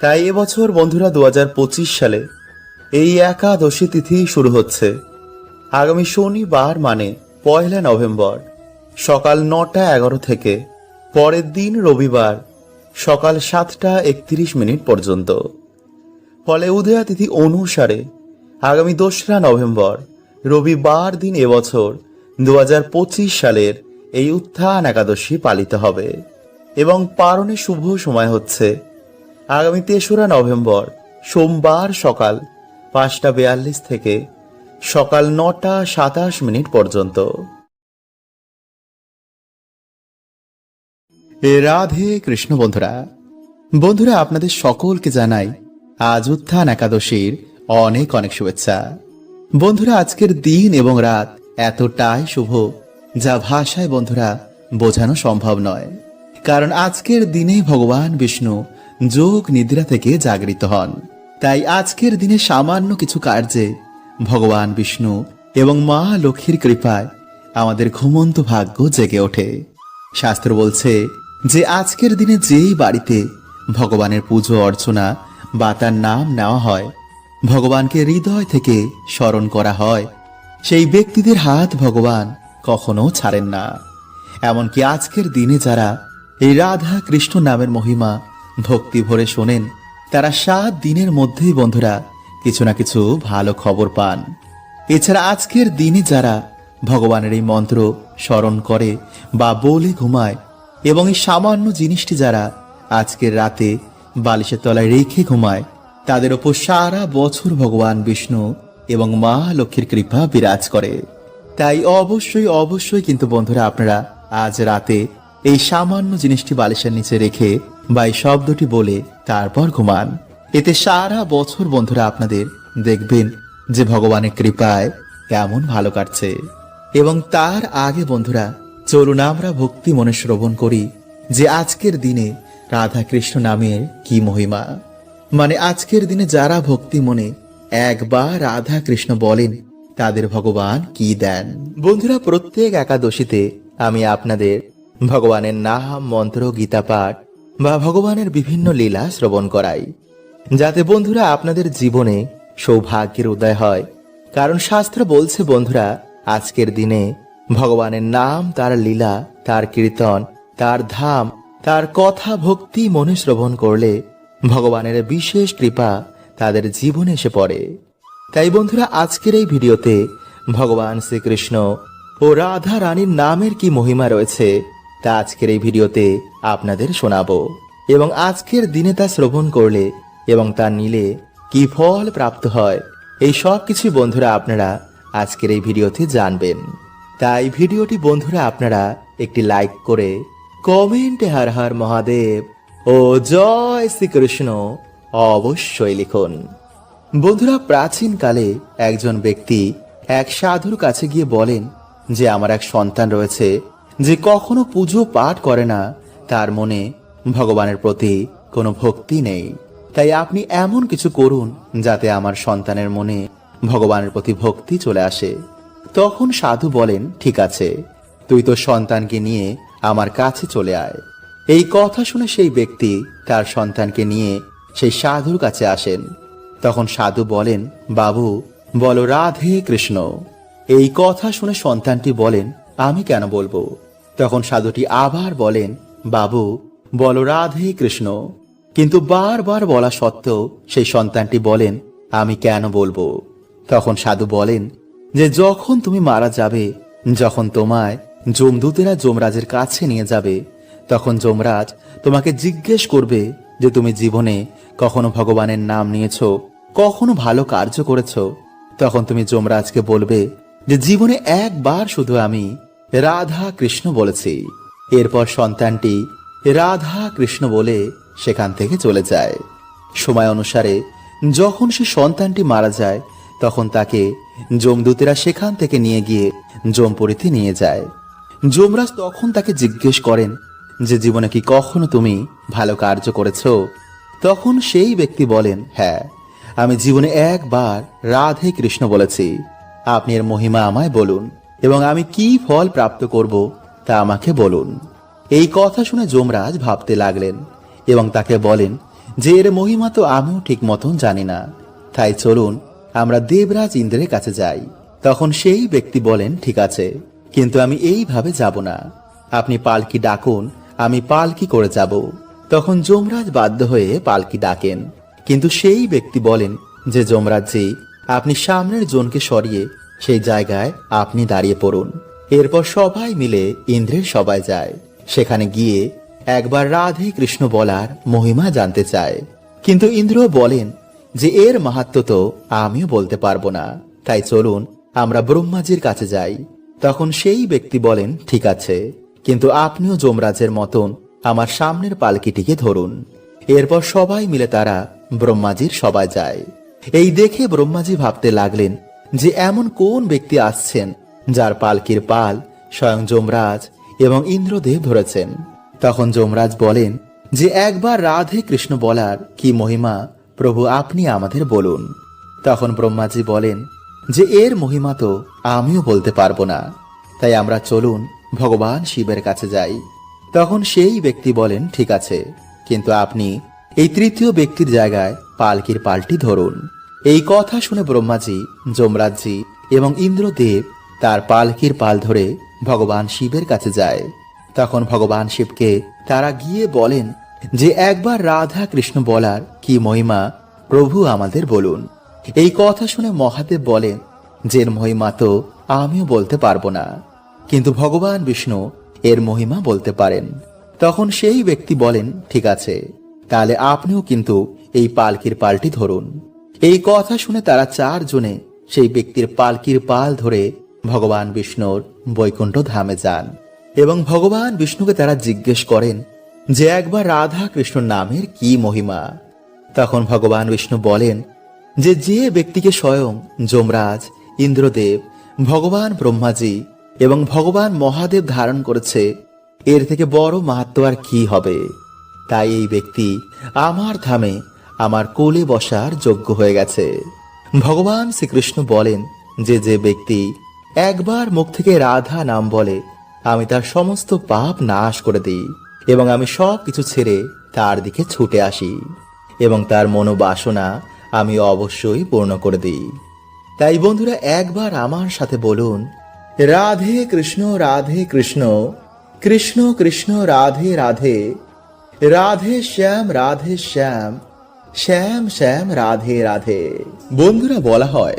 তাই এবছর, বন্ধুরা দু হাজার পঁচিশ সালে এই একাদশী তিথি শুরু হচ্ছে। আগামী শনিবার মানে পয়লা নভেম্বর, সকাল নটা এগারো থেকে, পরের দিন রবিবার, সকাল সাতটা একত্রিশ মিনিট পর্যন্ত। ফলে উদয়া তিথি অনুসারে আগামী দোসরা নভেম্বর, রবিবার দিন এবছর দু হাজার পঁচিশ সালের এই উত্থান একাদশী পালিত হবে। এবং পারণের শুভ সময় হচ্ছে আগামী তেসরা নভেম্বর, সোমবার সকাল পাঁচটা বেয়াল্লিশ থেকে সকাল নটা সাতাশ মিনিট পর্যন্ত। রাধে কৃষ্ণ বন্ধুরা বন্ধুরা আপনাদের সকলকে জানাই আজ উত্থান একাদশীর অনেক অনেক শুভেচ্ছা। বন্ধুরা, আজকের দিন এবং রাত এতটাই শুভ যা ভাষায় বন্ধুরা বোঝানো সম্ভব নয়। কারণ আজকের দিনে ভগবান বিষ্ণু যোগ নিদ্রা থেকে জাগরিত হন। তাই আজকের দিনে সামান্য কিছু কার্যে ভগবান বিষ্ণু এবং মা লক্ষ্মীর কৃপায় আমাদের ঘুমন্ত ভাগ্য জেগে ওঠে। শাস্ত্র বলছে যে আজকের দিনে যেই বাড়িতে ভগবানের পুজো, অর্চনা বা তার নাম নেওয়া হয়, ভগবানকে হৃদয় থেকে স্মরণ করা হয়, সেই ব্যক্তিদের হাত ভগবান কখনো ছাড়েন না। এমনকি আজকের দিনে যারা এই রাধা কৃষ্ণ নামের মহিমা ভক্তি ভরে শোনেন তারা সাত দিনের মধ্যেই বন্ধুরা কিছু না কিছু ভালো খবর পান। এছাড়া আজকের দিনে যারা ভগবানের এই মন্ত্র স্মরণ করে বা বলে ঘুমায় এবং এই সামান্য জিনিসটি যারা আজকের রাতে বালিশের তলায় রেখে ঘুমায়, তাদের ওপর সারা বছর ভগবান বিষ্ণু এবং মা লক্ষ্মীর কৃপা বিরাজ করে। তাই অবশ্যই অবশ্যই কিন্তু বন্ধুরা আপনারা আজ রাতে এই সামান্য জিনিসটি বালিশের নিচে রেখে বা এই শব্দটি বলে তারপর ঘুমান। এতে সারা বছর বন্ধুরা আপনাদের দেখবেন যে ভগবানের কৃপায় কেমন ভালো কাটছে। এবং তার আগে বন্ধুরা চলুন আমরা ভক্তি মনে শ্রবণ করি যে আজকের দিনে রাধা কৃষ্ণ নামের কি মহিমা। মানে আজকের দিনে যারা ভক্তি মনে একবার রাধা কৃষ্ণ বলেন, তাদের ভগবান কি দেন? বন্ধুরা প্রত্যেক একাদশীতে আমি আপনাদের ভগবানের নাম, মন্ত্র, গীতা পাঠ বা ভগবানের বিভিন্ন লীলা শ্রবণ করাই। যাতে বন্ধুরা আপনাদের জীবনে সৌভাগ্যের উদয় হয়। কারণ শাস্ত্র বলছে, বন্ধুরা, আজকের দিনে ভগবানের নাম, তার লীলা, তার কীর্তন, তার ধাম, তার কথা ভক্তি মনে শ্রবণ করলে ভগবানের বিশেষ কৃপা তাদের জীবনে এসে পড়ে। তাই বন্ধুরা, আজকের এই ভিডিওতে ভগবান শ্রীকৃষ্ণ ও রাধা রানীর নামের কি মহিমা রয়েছে তা আজকের এই ভিডিওতে আপনাদের শোনাবো। এবং আজকের দিনে তা শ্রবণ করলে এবং তা নিলে কি ফল প্রাপ্ত হয়, এই সব কিছু বন্ধুরা আপনারা আজকের এই ভিডিওতে জানবেন। তাই ভিডিওটি বন্ধুরা আপনারা একটি লাইক করে কমেন্টে হর হর মহাদেব ও জয় শ্রীকৃষ্ণ অবশ্যই লিখুন। বন্ধুরা প্রাচীনকালে একজন ব্যক্তি এক সাধুর কাছে গিয়ে বলেন যে, আমার এক সন্তান রয়েছে যে কখনো পুজো পাঠ করে না, তার মনে ভগবানের প্রতি কোনো ভক্তি নেই। তাই আপনি এমন কিছু করুন যাতে আমার সন্তানের মনে ভগবানের প্রতি ভক্তি চলে আসে। তখন সাধু বলেন, ঠিক আছে, তুই তো সন্তানকে নিয়ে আমার কাছে চলে আয়। এই কথা শুনে সেই ব্যক্তি তার সন্তানকে নিয়ে সেই সাধুর কাছে আসেন। তখন সাধু বলেন, বাবু, বলো রাধে কৃষ্ণ। এই কথা শুনে সন্তানটি বলেন, আমি কেন বলব? তখন সাধুটি আবার বলেন, বাবু, বলো রাধে কৃষ্ণ। কিন্তু বারবার বলা সত্ত্বেও সেই সন্তানটি বলেন, আমি কেন বলব? তখন সাধু বলেন, যে যখন তুমি মারা যাবে, যখন তোমায় যমদূতেরা যমরাজের কাছে নিয়ে যাবে, তখন যমরাজ তোমাকে জিজ্ঞেস করবে যে তুমি জীবনে কখনো ভগবানের নাম নিয়েছ, কখনো ভালো কার্য করেছ। তখন তুমি যমরাজকে বলবে যে, জীবনে একবার শুধু আমি রাধা কৃষ্ণ বলেছি। এরপর সন্তানটি রাধা কৃষ্ণ বলে সেখান থেকে চলে যায়। সময় অনুসারে যখন সে সন্তানটি মারা যায়, তখন তাকে যমদূতেরা সেখান থেকে নিয়ে গিয়ে যমপুরীতে নিয়ে যায়। যমরাজ তখন তাকে জিজ্ঞেস করেন যে, জীবনে কি কখনো তুমি ভালো কার্য করেছ? তখন সেই ব্যক্তি বলেন হ্যাঁ আমি জীবনে একবার রাধে কৃষ্ণ বলেছি। আপনি এর মহিমা আমায় বলুন। এবং আমি কি ফল প্রাপ্ত করব, তা আমাকে বলুন। এই কথা শুনে যমরাজ ভাবতে লাগলেন এবং তাকে বলেন যে এর মহিমা তো আমিও ঠিক মতন জানি না। তাই চলুন, আমরা দেবরাজ ইন্দ্রের কাছে যাই। তখন সেই ব্যক্তি বলেন, ঠিক আছে, কিন্তু আমি এইভাবে যাব না। আপনি পালকি ডাকুন, আমি পালকি করে যাব। তখন যমরাজ বাধ্য হয়ে পালকি ডাকেন। কিন্তু সেই ব্যক্তি বলেন যে, যমরাজজি, আপনি সামনের জনকে সরিয়ে সেই জায়গায় আপনি দাঁড়িয়ে পড়ুন। এরপর সবাই মিলে ইন্দ্রের সবাই যায়। সেখানে গিয়ে একবার রাধে কৃষ্ণ বলার মহিমা জানতে চায়। কিন্তু ইন্দ্র বলেন যে, এর মাহাত্ম তো আমিও বলতে পারব না। তাই চলুন, আমরা ব্রহ্মাজির কাছে যাই। তখন সেই ব্যক্তি বলেন, ঠিক আছে। কিন্তু আপনিও যমরাজের মতন আমার সামনের পালকিটিকে ধরুন। এরপর সবাই মিলে তারা ব্রহ্মাজির সবাই যায়। এই দেখে ব্রহ্মাজি ভাবতে লাগলেন যে এমন কোন ব্যক্তি আসছেন যার পালকির পাল স্বয়ং যমরাজ এবং ইন্দ্রদেব ধরেছেন? তখন যমরাজ বলেন, যে একবার রাধে কৃষ্ণ বলার কি মহিমা, প্রভু আপনি আমাদের বলুন। তখন ব্রহ্মাজি বলেন, যে এর মহিমা তো আমিও বলতে পারব না। তাই আমরা চলুন ভগবান শিবের কাছে যাই। তখন সেই ব্যক্তি বলেন, ঠিক আছে, কিন্তু আপনি এই তৃতীয় ব্যক্তির জায়গায় পালকির পালটি ধরুন। এই কথা শুনে ব্রহ্মাজি যমরাজজি এবং ইন্দ্রদেব তার পালকির পাল ধরে ভগবান শিবের কাছে যায়। তখন ভগবান শিবকে তারা গিয়ে বলেন যে, একবার রাধা কৃষ্ণ বলার কি মহিমা? প্রভু আমাদের বলুন। এই কথা শুনে মহাদেব বলেন, যে মহিমা তো আমিও বলতে পারব না। কিন্তু ভগবান বিষ্ণু এর মহিমা বলতে পারেন। তখন সেই ব্যক্তি বলেন, ঠিক আছে, তাহলে আপনিও কিন্তু এই পালকির পালটি ধরুন। এই কথা শুনে তারা চারজনে সেই ব্যক্তির পালকির পাল ধরে ভগবান বিষ্ণুর বৈকুণ্ঠ ধামে যান এবং ভগবান বিষ্ণুকে তারা জিজ্ঞেস করেন যে একবার রাধা কৃষ্ণ নামের কি মহিমা? তখন ভগবান বিষ্ণু বলেন যে যে ব্যক্তিকে স্বয়ং যমরাজ, ইন্দ্রদেব, ভগবান ব্রহ্মাজি এবং ভগবান মহাদেব ধারণ করেছে, এর থেকে বড় মাহাত্ম আর কি হবে? তাই এই ব্যক্তি আমার ধামে আমার কোলে বসার যোগ্য হয়ে গেছে। ভগবান শ্রীকৃষ্ণ বলেন, যে যে ব্যক্তি একবার মুখ থেকে রাধা নাম বলে, আমি তার সমস্ত পাপ নাশ করে দিই এবং আমি সব কিছু ছেড়ে তার দিকে ছুটে আসি এবং তার মনোবাসনা আমি অবশ্যই পূর্ণ করে দিই। তাই বন্ধুরা, একবার আমার সাথে বলুন, রাধে কৃষ্ণ রাধে কৃষ্ণ কৃষ্ণ কৃষ্ণ, রাধে রাধে রাধে শ্যাম রাধে শ্যাম শ্যাম শ্যাম, রাধে রাধে। বন্ধুরা, বলা হয়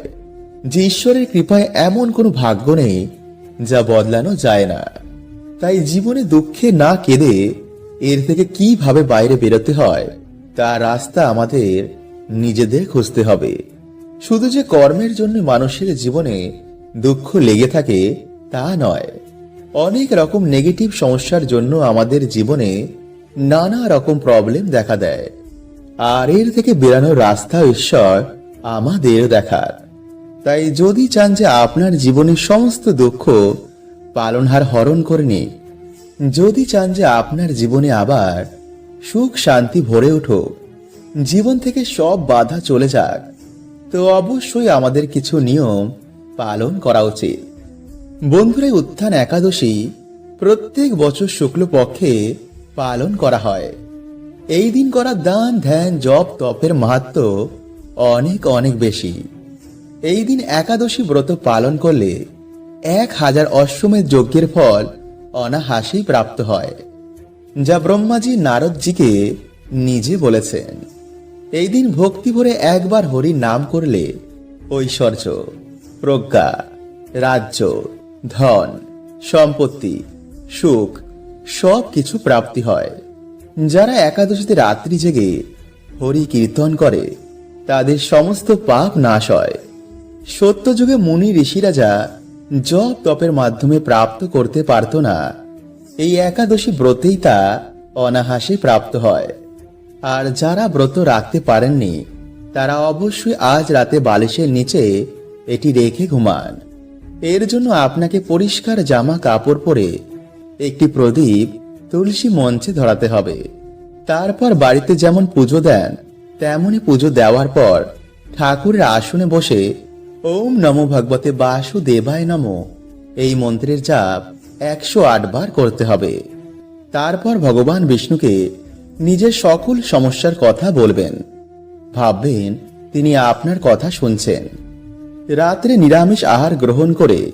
যে ঈশ্বরের কৃপায় এমন কোনো ভাগ্য নেই যা বদলানো যায় না। তাই জীবনে দুঃখে না কেঁদে এর থেকে কীভাবে বাইরে বেরোতে হয়, তা রাস্তা আমাদের নিজেদের খুঁজতে হবে। শুধু যে কর্মের জন্য মানুষের জীবনে দুঃখ লেগে থাকে, তা নয়। অনেক রকম নেগেটিভ সমস্যার জন্য আমাদের জীবনে নানা রকম প্রবলেম দেখা দেয়। আর এর থেকে বেরানোর রাস্তা ঈশ্বর আমাদের দেখার। তাই যদি চান যে আপনার জীবনের সমস্ত দুঃখ পালনহার হরণ করে নিক যদি চান যে আপনার জীবনে আবার সুখ শান্তি ভরে উঠুক, জীবন থেকে সব বাধা চলে যাক, তো অবশ্যই আমাদের কিছু নিয়ম পালন করা উচিত। বন্ধুরা উত্থান একাদশী প্রত্যেক বছর শুক্লপক্ষে পালন করা হয়। এই দিন করা দান, ধ্যান, জপ, তপের মাহাত্ম অনেক অনেক বেশি। এই দিন একাদশী ব্রত পালন করলে এক হাজার অশ্বমেধ যজ্ঞের ফল অনাহাসেই প্রাপ্ত হয়, যা ব্রহ্মাজি নারদজিকে নিজে বলেছেন। এই দিন ভক্তি ভরে একবার হরির নাম করলে ঐশ্বর্য, প্রজ্ঞা, রাজ্য, ধন, সম্পত্তি, সুখ সব কিছু প্রাপ্তি হয়। যারা একাদশীতে রাত্রি জেগে হরি কীর্তন করে, তাদের সমস্ত পাপ নাশ হয়। সত্যযুগে মুনি ঋষিরা যা জপ তপের মাধ্যমে প্রাপ্ত করতে পারত না। এই একাদশী ব্রতেই তা অনাহাসে প্রাপ্ত হয়। আর যারা ব্রত রাখতে পারেননি, তারা অবশ্যই আজ রাতে বালিশের নিচে এটি রেখে ঘুমান। এর জন্য আপনাকে পরিষ্কার জামা কাপড় পরে একটি প্রদীপ তুলসী মঞ্চে ধরাতে হবে। তারপর বাড়িতে যেমন পুজো দেন, তেমনি পুজো দেওয়ার পর ঠাকুরের আসনে বসে ওম নমো ভগবতে বাসুদেবায় নমো, এই মন্ত্রের জাপ একশো বার করতে হবে। তারপর ভগবান বিষ্ণুকে নিজের সকল সমস্যার কথা বলবেন। ভাববেন, তিনি আপনার কথা শুনছেন। রাত্রে নিরামিষ আহার গ্রহণ করে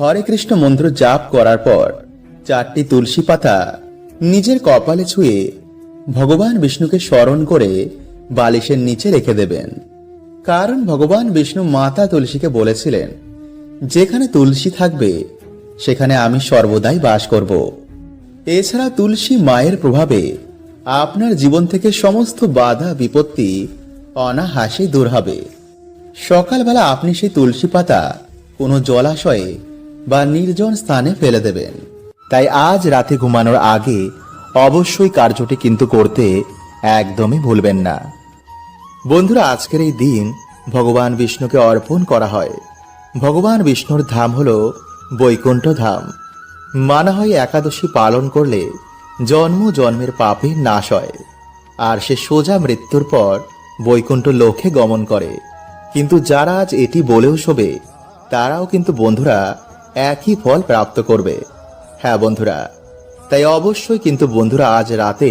হরে কৃষ্ণ মন্ত্র জাপ করার পর চারটি তুলসী পাতা নিজের কপালে ছুঁয়ে ভগবান বিষ্ণুকে স্মরণ করে বালিশের নিচে রেখে দেবেন। কারণ ভগবান বিষ্ণু মাতা তুলসীকে বলেছিলেন, যেখানে তুলসী থাকবে, সেখানে আমি সর্বদাই বাস করব। এছাড়া তুলসী মায়ের প্রভাবে আপনার জীবন থেকে সমস্ত বাধা, বিপত্তি, অনাহাসে দূর হবে। সকালবেলা আপনি সেই তুলসী পাতা কোনো জলাশয়ে বা নির্জন স্থানে ফেলে দেবেন। তাই আজ রাতে ঘুমানোর আগে অবশ্যই কার্যটি কিন্তু করতে একদমই ভুলবেন না। বন্ধুরা, আজকের এই দিন ভগবান বিষ্ণুকে অর্পণ করা হয়। ভগবান বিষ্ণুর ধাম হল বৈকুণ্ঠ ধাম। মানা হয় একাদশী পালন করলে জন্ম জন্মের পাপের নাশ হয়। আর সে সোজা মৃত্যুর পর বৈকুণ্ঠ লোকে গমন করে। কিন্তু যারা আজ এটি বলেও শোবে, তারাও কিন্তু বন্ধুরা একই ফল প্রাপ্ত করবে। হ্যাঁ বন্ধুরা, তাই অবশ্যই কিন্তু বন্ধুরা আজ রাতে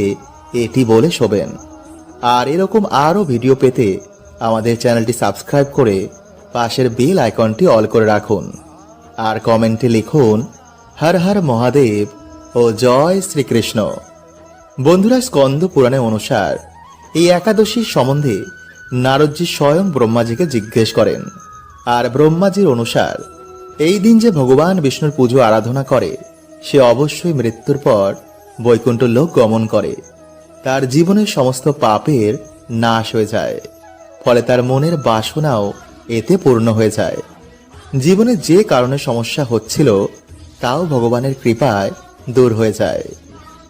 এটি বলে শোবেন। আর এরকম আরও ভিডিও পেতে আমাদের চ্যানেলটি সাবস্ক্রাইব করে পাশের বেল আইকনটি অল করে রাখুন। আর কমেন্টে লিখুন, হর হর মহাদেব ও জয় শ্রীকৃষ্ণ। বন্ধুরা, স্কন্দ পুরাণে অনুসার এই একাদশীর সম্বন্ধে নারদজি স্বয়ং ব্রহ্মাজিকে জিজ্ঞেস করেন। আর ব্রহ্মাজির অনুসার, এই দিন যে ভগবান বিষ্ণুর পুজো আরাধনা করে সে অবশ্যই মৃত্যুর পর বৈকুণ্ঠ লোক গমন করে। তার জীবনের সমস্ত পাপের নাশ হয়ে যায়। ফলে তার মনের বাসনাও এতে পূর্ণ হয়ে যায়। জীবনে যে কারণে সমস্যা হচ্ছিল, তাও ভগবানের কৃপায় দূর হয়ে যায়।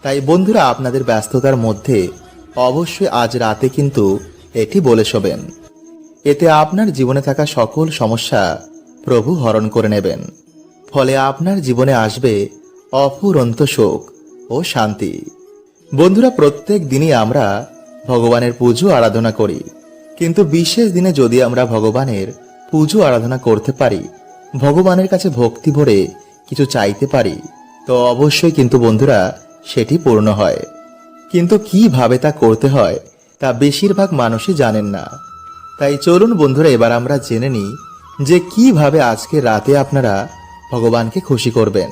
তাই বন্ধুরা, আপনাদের ব্যস্ততার মধ্যে অবশ্যই আজ রাতে কিন্তু এটি বলে শোবেন। এতে আপনার জীবনে থাকা সকল সমস্যা প্রভু হরণ করে নেবেন। ফলে আপনার জীবনে আসবে অফুরন্ত সুখ ও শান্তি। বন্ধুরা, প্রত্যেক দিনই আমরা ভগবানের পুজো আরাধনা করি। কিন্তু বিশেষ দিনে যদি আমরা ভগবানের পুজো আরাধনা করতে পারি, ভগবানের কাছে ভক্তি ভরে কিছু চাইতে পারি, তো অবশ্যই কিন্তু বন্ধুরা সেটি পূর্ণ হয়। কিন্তু কীভাবে তা করতে হয়, তা বেশিরভাগ মানুষই জানেন না। তাই চলুন বন্ধুরা, এবার আমরা জেনে নিই যে কীভাবে আজকে রাতে আপনারা ভগবানকে খুশি করবেন।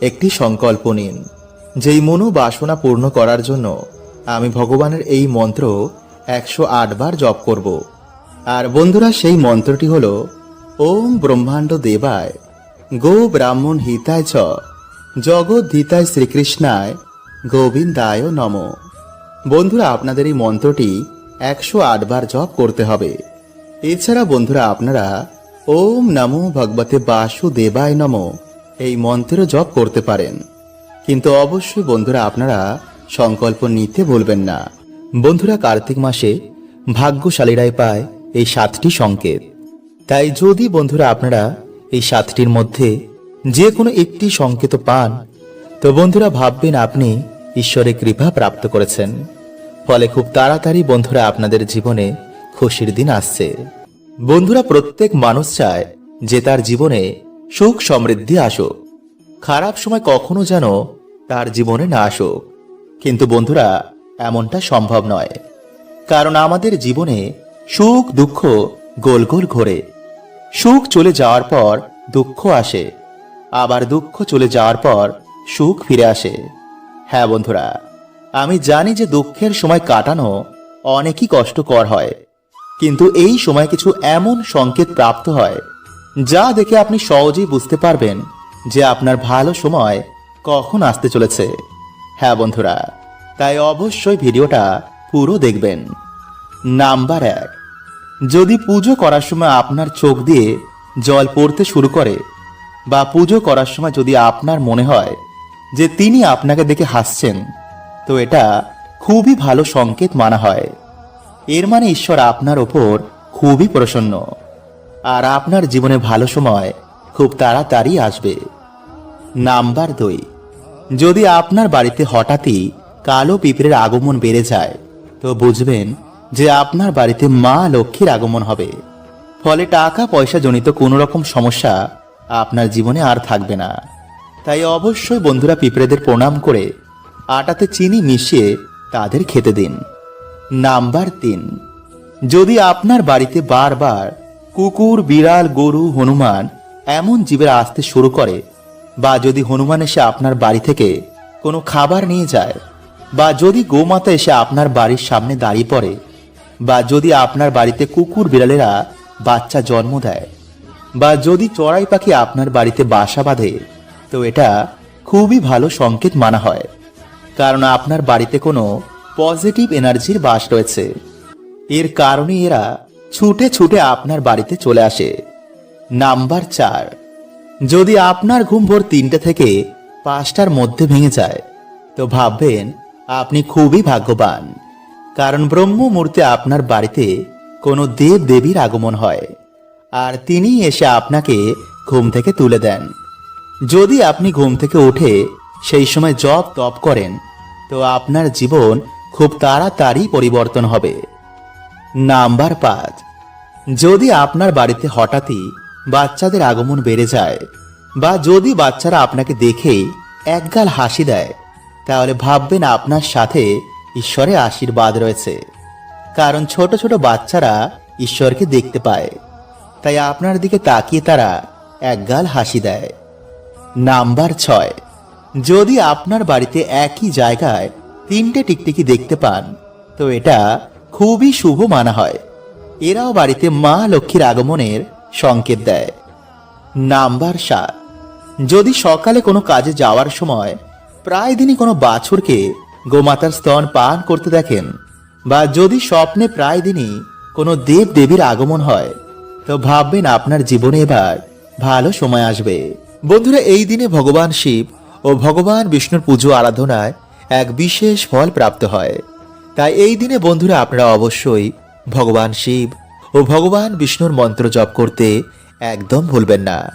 একটি সংকল্প নিন, যেই মনো বাসনা পূর্ণ করার জন্য আমি ভগবানের এই মন্ত্র একশো বার জপ করব। আর বন্ধুরা, সেই মন্ত্রটি হল, ওম ব্রহ্মাণ্ড দেবায়, গো ব্রাহ্মণ হিতায় চ জগদ্ধিতায় শ্রীকৃষ্ণায়, গোবিন্দায় নম। বন্ধুরা, আপনাদের এই মন্ত্রটি একশো আট বার জপ করতে হবে। এছাড়া বন্ধুরা, আপনারা ওম নমো ভগবতে বাসুদেবায় নম। এই মন্ত্র জপ করতে পারেন। কিন্তু অবশ্যই বন্ধুরা আপনারা সংকল্প নিতে বলবেন না। বন্ধুরা কার্তিক মাসে ভাগ্যশালীরাই পায় এই সাতটি সংকেত। তাই যদি বন্ধুরা আপনারা এই সাতটির মধ্যে যে কোনো একটি সংকেত পান, তো বন্ধুরা ভাববেন আপনি ঈশ্বরের কৃপা প্রাপ্ত করেছেন। ফলে খুব তাড়াতাড়ি বন্ধুরা আপনাদের জীবনে খুশির দিন আসছে। বন্ধুরা প্রত্যেক মানুষ চায় যে তার জীবনে সুখ সমৃদ্ধি আসুক খারাপ সময় কখনো যেন তার জীবনে না আসুক কিন্তু বন্ধুরা, এমনটা সম্ভব নয়। কারণ আমাদের জীবনে সুখ, দুঃখ গোল গোল ঘোরে। সুখ চলে যাওয়ার পর দুঃখ আসে। আবার দুঃখ চলে যাওয়ার পর সুখ ফিরে আসে। হ্যাঁ বন্ধুরা, আমি জানি যে দুঃখের সময় কাটানো অনেকই কষ্টকর হয়। কিন্তু এই সময় কিছু এমন সংকেত প্রাপ্ত হয় যা দেখে আপনি সহজেই বুঝতে পারবেন যে আপনার ভালো সময় কখন আসতে চলেছে। হ্যাঁ বন্ধুরা, তাই অবশ্যই ভিডিওটা পুরো দেখবেন। নাম্বার এক, যদি পুজো করার সময় আপনার চোখ দিয়ে জল পড়তে শুরু করে বা পুজো করার সময় যদি আপনার মনে হয় যে তিনি আপনাকে দেখে হাসছেন, তো এটা খুবই ভালো সংকেত মানা হয়। এর মানে ঈশ্বর আপনার ওপর খুবই প্রসন্ন। আর আপনার জীবনে ভালো সময় খুব তাড়াতাড়ি আসবে। নাম্বার দুই। যদি আপনার বাড়িতে হঠাৎই কালো পিঁপড়ের আগমন বেড়ে যায়, তো বুঝবেন যে আপনার বাড়িতে মা লক্ষ্মীর আগমন হবে। ফলে টাকা পয়সা জনিত কোনো রকম সমস্যা আপনার জীবনে আর থাকবে না। তাই অবশ্যই বন্ধুরা পিঁপড়েদের প্রণাম করে আটাতে চিনি মিশিয়ে তাদের খেতে দিন। নাম্বার তিন। যদি আপনার বাড়িতে বারবার কুকুর, বিড়াল, গরু, হনুমান এমন জীবের আসতে শুরু করে বা যদি হনুমান এসে আপনার বাড়ি থেকে কোনো খাবার নিয়ে যায় বা যদি গোমাতা এসে আপনার বাড়ির সামনে দাঁড়িয়ে পড়ে বা যদি আপনার বাড়িতে কুকুর, বিড়ালেরা বাচ্চা জন্ম দেয় বা যদি চড়াই পাখি আপনার বাড়িতে বাসা বাঁধে, তো এটা খুবই ভালো সংকেত মানা হয়। কারণ আপনার বাড়িতে কোনো পজিটিভ এনার্জির বাস রয়েছে। এর কারণে এরা ছুটে ছুটে আপনার বাড়িতে চলে আসে। নাম্বার চার। যদি আপনার ঘুম ভোর তিনটে থেকে পাঁচটার মধ্যে ভেঙে যায়, তো ভাববেন আপনি খুবই ভাগ্যবান, কারণ ব্রহ্ম মুহূর্তে আপনার বাড়িতে কোনো দেব দেবীর আগমন হয়, আর তিনি এসে আপনাকে ঘুম থেকে তুলে দেন। যদি আপনি ঘুম থেকে উঠে সেই সময় জপ তপ করেন, তো আপনার জীবন খুব তাড়াতাড়ি পরিবর্তন হবে। নাম্বার পাঁচ। যদি আপনার বাড়িতে হঠাৎই বাচ্চাদের আগমন বেড়ে যায় বা যদি বাচ্চারা আপনাকে দেখেই একগাল হাসি দেয়, তাহলে ভাববেন আপনার সাথে ঈশ্বরের আশীর্বাদ রয়েছে। কারণ ছোট ছোট বাচ্চারা ঈশ্বরকে দেখতে পায়। তাই আপনার দিকে তাকিয়ে তারা একগাল হাসি দেয়। নাম্বার ছয়। যদি আপনার বাড়িতে একই জায়গায় তিনটে টিকটিকি দেখতে পান, তো এটা খুবই শুভ মানা হয়। এরাও বাড়িতে মা লক্ষ্মীর আগমনের সংকেত দেয়। নাম্বার সাত। যদি সকালে কোনো কাজে যাওয়ার সময় প্রায় দিনই কোনো বাছুরকে গোমাতার স্তন পান করতে দেখেন বা যদি স্বপ্নে প্রায় দিনই কোনো দেব দেবীর আগমন হয়, তো ভাববেন আপনার জীবনে এবার ভালো সময় আসবে। বন্ধুরা, এই দিনে ভগবান শিব ও ভগবান বিষ্ণুর পুজো আরাধনায় এক বিশেষ ফল প্রাপ্ত হয়। তাই এই দিনে বন্ধুরা আপনারা অবশ্যই ভগবান শিব ও ভগবান বিষ্ণুর মন্ত্র জপ করতে একদম ভুলবেন না।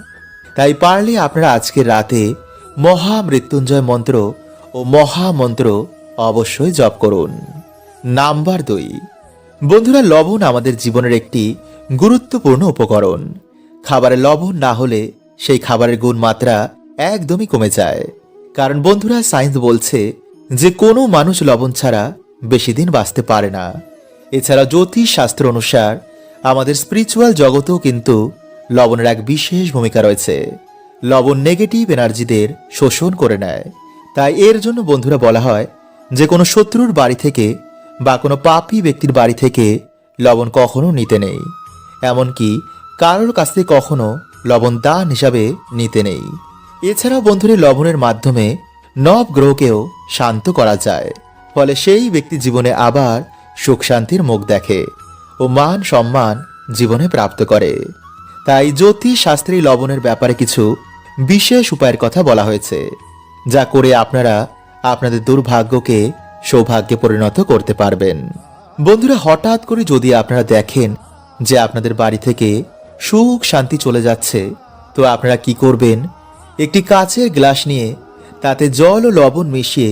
তাই পারলে আপনারা আজকের রাতে মহা মৃত্যুঞ্জয় মন্ত্র ও মহা মন্ত্র অবশ্যই জপ করুন। নাম্বার দুই। বন্ধুরা, লবণ আমাদের জীবনের একটি গুরুত্বপূর্ণ উপকরণ। খাবারে লবণ না হলে সেই খাবারের গুণমাত্রা একদমই কমে যায়। কারণ বন্ধুরা, সায়েন্স বলছে যে কোনো মানুষ লবণ ছাড়া বেশি দিন বাঁচতে পারে না। এছাড়া জ্যোতিষ শাস্ত্র অনুসার আমাদের স্পিরিচুয়াল জগতেও কিন্তু লবণের এক বিশেষ ভূমিকা রয়েছে। লবণ নেগেটিভ এনার্জিদের শোষণ করে নেয়। তাই এর জন্য বন্ধুরা বলা হয় যে কোনো শত্রুর বাড়ি থেকে বা কোনো পাপী ব্যক্তির বাড়ি থেকে লবণ কখনো নিতে নেই। এমনকি কারোর কাছ থেকে কখনো লবণ দান হিসাবে নিতে নেই। এছাড়াও বন্ধুরা, লবণের মাধ্যমে নব গ্রহকেও শান্ত করা যায়। ফলে সেই ব্যক্তি জীবনে আবার সুখ শান্তির মুখ দেখে ও মান সম্মান জীবনে প্রাপ্ত করে। তাই জ্যোতিষ শাস্ত্রী লবণের ব্যাপারে কিছু বিশেষ উপায়ের কথা বলা হয়েছে, যা করে আপনারা আপনাদের দুর্ভাগ্যকে সৌভাগ্যে পরিণত করতে পারবেন। বন্ধুরা, হঠাৎ করে যদি আপনারা দেখেন যে আপনাদের বাড়ি থেকে সুখ শান্তি চলে যাচ্ছে, তো আপনারা কি করবেন? একটি কাচের গ্লাস নিয়ে তাতে জল ও লবণ মিশিয়ে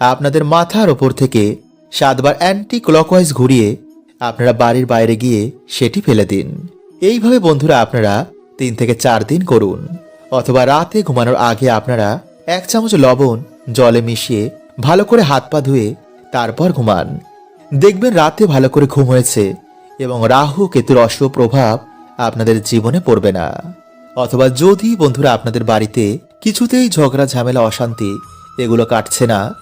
আপনাদের মাথার ওপর থেকে সাতবার অ্যান্টি ক্লকওয়াইজ ঘুরিয়ে আপনারা বাড়ির বাইরে গিয়ে সেটি ফেলে দিন। এইভাবে বন্ধুরা আপনারা তিন থেকে চার দিন করুন। অথবা রাতে ঘুমানোর আগে আপনারা এক চামচ লবণ জলে মিশিয়ে ভালো করে হাত পা ধুয়ে তারপর ঘুমান। দেখবেন রাতে ভালো করে ঘুম হয়েছে এবং রাহু, কেতুর অশুভ প্রভাব আপনাদের জীবনে পড়বে না। অথবা যদি বন্ধুরা আপনাদের বাড়িতে কিছুতেই ঝগড়া, ঝামেলা, অশান্তি এগুলো কাটছে না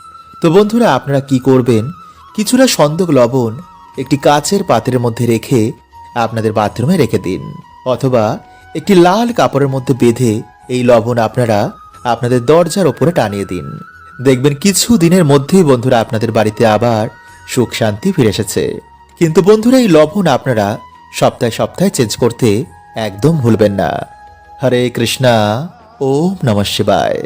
তো বন্ধুরা, আপনারা কি করবেন? কিছুটা সন্দক লবণ একটি কাচের পাত্রের মধ্যে রেখে আপনাদের বাথরুমে রেখে দিন। অথবা একটি লাল কাপড়ের মধ্যে বেঁধে এই লবণ আপনারা আপনাদের দরজার ওপরে টানিয়ে দিন। দেখবেন কিছু দিনের মধ্যেই বন্ধুরা আপনাদের বাড়িতে আবার সুখ শান্তি ফিরে এসেছে। কিন্তু বন্ধুরা, এই লবণ আপনারা সপ্তাহে সপ্তাহে চেঞ্জ করতে একদম ভুলবেন না। হরে কৃষ্ণা, ওম নমঃ শিবায়।